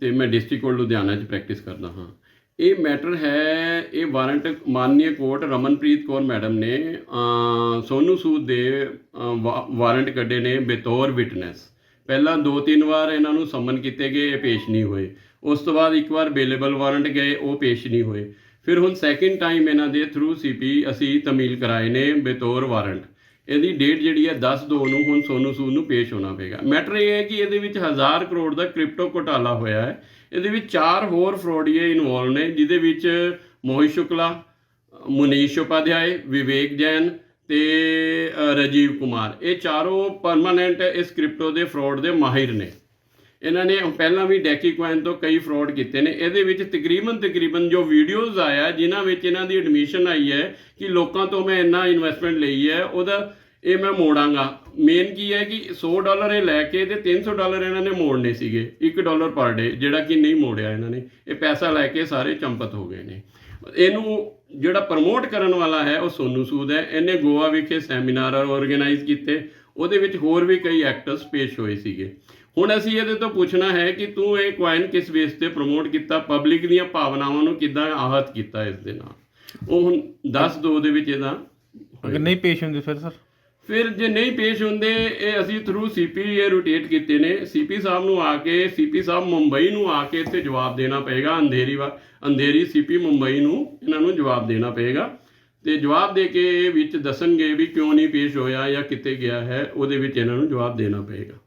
ਤੇ ਮੈਂ district court Ludhiana 'ਚ ਪ੍ਰੈਕਟਿਸ ਕਰਦਾ ਹਾਂ। ਇਹ ਮੈਟਰ ਹੈ ਇਹ ਵਾਰੰਟ ਮਾਨਨੀय ਕੋਰਟ ਰਮਨਪ੍ਰੀਤ ਕੌਰ ਮੈਡਮ ਨੇ ਅ, ਸੋਨੂ ਸੂਦ ਦੇ ਵਾ- ਵਾਰੰਟ ਕੱਢੇ ਨੇ ਬਤੌਰ ਵਿਟਨੈਸ ਪਹਿਲਾਂ ਦੋ ਤਿੰਨ ਵਾਰ ਇਹਨਾਂ ਨੂੰ ਸਮਨ ਕੀਤੇ ਗਏ ਇਹ ਪੇਸ਼ ਨਹੀਂ ਹੋਏ। ਉਸ ਤੋਂ ਬਾਅਦ ਇੱਕ ਵਾਰ ਬੇਲੇਬਲ ਵਾਰੰਟ ਗਏ ਉਹ ਪੇਸ਼ ਨਹੀਂ ਹੋਏ। ਫਿਰ ਹੁਣ ਸੈਕਿੰਡ ਟਾਈਮ ਇਹਨਾਂ ਦੇ ਥਰੂ ਸੀਪੀ ਅਸੀਂ ਤਮੀਲ ਕਰਾਏ ਨੇ ਬਤੌਰ ਵਾਰੰਟ ਇਹਦੀ ਡੇਟ ਜਿਹੜੀ ਹੈ 10 ਦੋ ਨੂੰ ਹੁਣ ਸੋਨੂ ਸੂਦ ਨੂੰ ਪੇਸ਼ ਹੋਣਾ ਪਏਗਾ। ਮੈਟਰ ਇਹ ਹੈ ਕਿ ਇਹਦੇ ਵਿੱਚ ਹਜ਼ਾਰ ਕਰੋੜ ਦਾ ਕ੍ਰਿਪਟੋ ਘੁਟਾਲਾ ਹੋਇਆ ਹੈ। ਇਹਦੇ ਵਿੱਚ ਚਾਰ ਹੋਰ ਫਰੋਡੀਏ ਇਨਵੋਲਵ ਨੇ ਜਿਹਦੇ ਵਿੱਚ ਮੋਹਿਤ ਸ਼ੁਕਲਾ ਮੁਨੀਸ਼ ਉਪਾਧਿਆਏ ਵਿਵੇਕ ਜੈਨ ਤੇ ਅ, ਰਾਜੀਵ ਕੁਮਾਰ। ਇਹ ਚਾਰੋਂ ਪਰਮਾਨੈਂਟ ਇਸ ਕ੍ਰਿਪਟੋ ਦੇ ਫਰਾਡ ਦੇ ਮਾਹਿਰ ਨੇ। ਇਹਨਾਂ ਨੇ ਪਹਿਲਾਂ ਵੀ ਡੈਕੀ ਕੁਆਇਨ ਤੋਂ ਕਈ ਫਰਾਡ ਕੀਤੇ ਨੇ। ਇਹਦੇ ਵਿੱਚ ਤਕਰੀਬਨ ਤਕਰੀਬਨ ਜੋ ਵੀਡੀਓਜ਼ ਆਇਆ, ਜਿਨ੍ਹਾਂ ਵਿੱਚ ਇਹਨਾਂ ਦੀ ਐਡਮਿਸ਼ਨ ਆਈ ਹੈ ਕਿ ਲੋਕਾਂ ਤੋਂ ਮੈਂ ਇੰਨਾ ਇਨਵੈਸਟਮੈਂਟ ਲਈ ਹੈ, ਉਹਦਾ ਇਹ ਮੈਂ ਮੋੜਾਂਗਾ। ਮੇਨ ਕੀ ਹੈ ਕਿ 100 ਡਾਲਰ ਇਹ ਲੈ ਕੇ ਤੇ 300 ਡਾਲਰ ਇਹਨਾਂ ਨੇ ਮੋੜਨੇ ਸੀਗੇ 1 ਡਾਲਰ ਪਰ ਡੇ ਜਿਹੜਾ ਕਿ ਨਹੀਂ ਮੋੜਿਆ ਇਹਨਾਂ ਨੇ। ਇਹ ਪੈਸਾ ਲੈ ਕੇ ਸਾਰੇ ਚੰਪਤ ਹੋ ਗਏ ਨੇ। ਇਹਨੂੰ ਜਿਹੜਾ ਪ੍ਰਮੋਟ ਕਰਨ ਵਾਲਾ ਹੈ, ਉਹ ਸੋਨੂ ਸੂਦ ਹੈ। ਇਹਨੇ ਗੋਆ ਵਿਖੇ ਸੈਮੀਨਾਰ ਆਰਗੇਨਾਈਜ਼ ਕੀਤੇ। ਉਹਦੇ ਵਿੱਚ ਹੋਰ ਵੀ ਕਈ ਐਕਟਰਸ ਪੇਸ਼ ਹੋਏ ਸੀਗੇ। ਹੁਣ ਅਸੀਂ ਇਹਦੇ ਤੋਂ ਪੁੱਛਣਾ ਹੈ ਕਿ ਤੂੰ ਇਹ ਕੁਆਇਨ ਕਿਸ ਬੇਸ ਤੇ ਪ੍ਰਮੋਟ ਕੀਤਾ ਪਬਲਿਕ ਦੀਆਂ ਭਾਵਨਾਵਾਂ ਨੂੰ ਕਿੱਦਾਂ ਆਹਤ ਕੀਤਾ ਇਸ ਦੇ ਨਾਲ? ਉਹ ਹੁਣ 10 ਦੋ ਦੇ ਵਿੱਚ ਇਹਦਾ। ਅਗਰ ਨਹੀਂ ਪੇਸ਼ ਹੁੰਦੇ ਫਿਰ ਸਰ? ਫਿਰ ਜੇ ਨਹੀਂ ਪੇਸ਼ ਹੁੰਦੇ ਇਹ ਅਸੀਂ ਥਰੂ ਸੀਪੀ ਇਹ ਰੋਟੇਟ ਕੀਤੇ ਨੇ। ਸੀਪੀ ਸਾਹਿਬ ਨੂੰ ਆ ਕੇ ਸੀਪੀ ਸਾਹਿਬ ਮੁੰਬਈ ਨੂੰ ਆ ਕੇ ਇੱਥੇ ਜਵਾਬ ਦੇਣਾ ਪਏਗਾ ਅੰਧੇਰੀ ਵਾ ਅੰਧੇਰੀ ਸੀਪੀ ਮੁੰਬਈ ਨੂੰ ਇਹਨਾਂ ਨੂੰ ਜਵਾਬ ਦੇਣਾ ਪਏਗਾ। ਤੇ ਜਵਾਬ ਦੇ ਕੇ ਇਹ ਵਿੱਚ ਦੱਸਣਗੇ ਵੀ ਕਿਉਂ ਨਹੀਂ ਪੇਸ਼ ਹੋਇਆ ਜਾਂ ਕਿੱਥੇ ਗਿਆ ਹੈ, ਉਹਦੇ ਵਿੱਚ ਇਹਨਾਂ ਨੂੰ ਜਵਾਬ ਦੇਣਾ ਪਏਗਾ।